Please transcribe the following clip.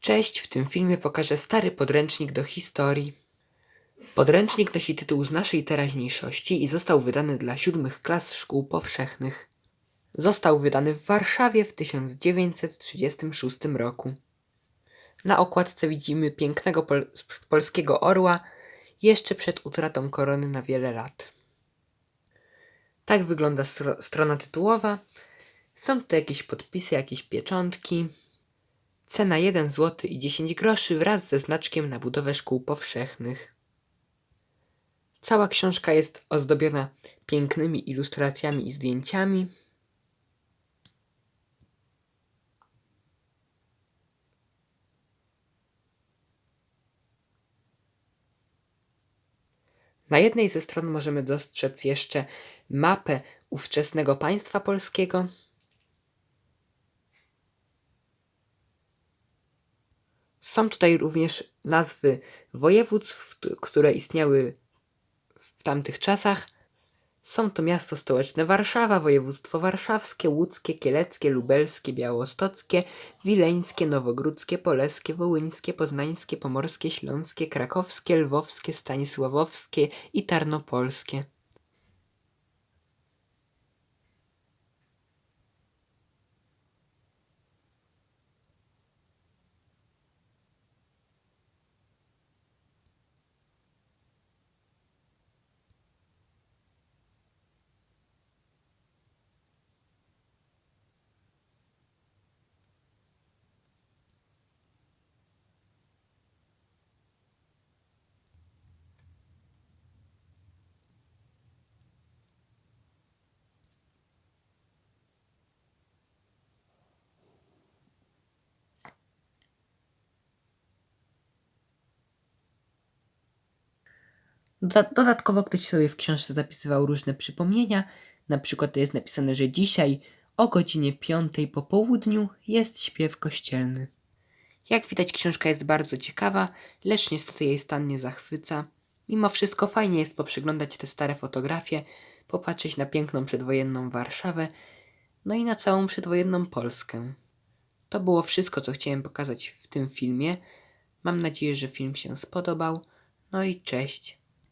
Cześć, w tym filmie pokażę stary podręcznik do historii. Podręcznik nosi tytuł Z naszej teraźniejszości i został wydany dla siódmych klas szkół powszechnych. Został wydany w Warszawie w 1936 roku. Na okładce widzimy pięknego pol- polskiego orła jeszcze przed utratą korony na wiele lat. Tak wygląda stro- strona tytułowa. Są tu jakieś podpisy, jakieś pieczątki. Cena 1 zł i 10 groszy wraz ze znaczkiem na budowę szkół powszechnych. Cała książka jest ozdobiona pięknymi ilustracjami i zdjęciami. Na jednej ze stron możemy dostrzec jeszcze mapę ówczesnego państwa polskiego. Są tutaj również nazwy województw, które istniały w tamtych czasach. Są to miasto stołeczne Warszawa, województwo warszawskie, łódzkie, kieleckie, lubelskie, białostockie, wileńskie, nowogródzkie, poleskie, wołyńskie, poznańskie, pomorskie, śląskie, krakowskie, lwowskie, stanisławowskie i tarnopolskie. Dodatkowo ktoś sobie w książce zapisywał różne przypomnienia. Na przykład to jest napisane, że dzisiaj o godzinie 5 po południu jest śpiew kościelny. Jak widać, książka jest bardzo ciekawa, lecz niestety jej stan nie zachwyca. Mimo wszystko fajnie jest poprzyglądać te stare fotografie, popatrzeć na piękną przedwojenną Warszawę, no i na całą przedwojenną Polskę. To było wszystko, co chciałem pokazać w tym filmie. Mam nadzieję, że film się spodobał. No i cześć.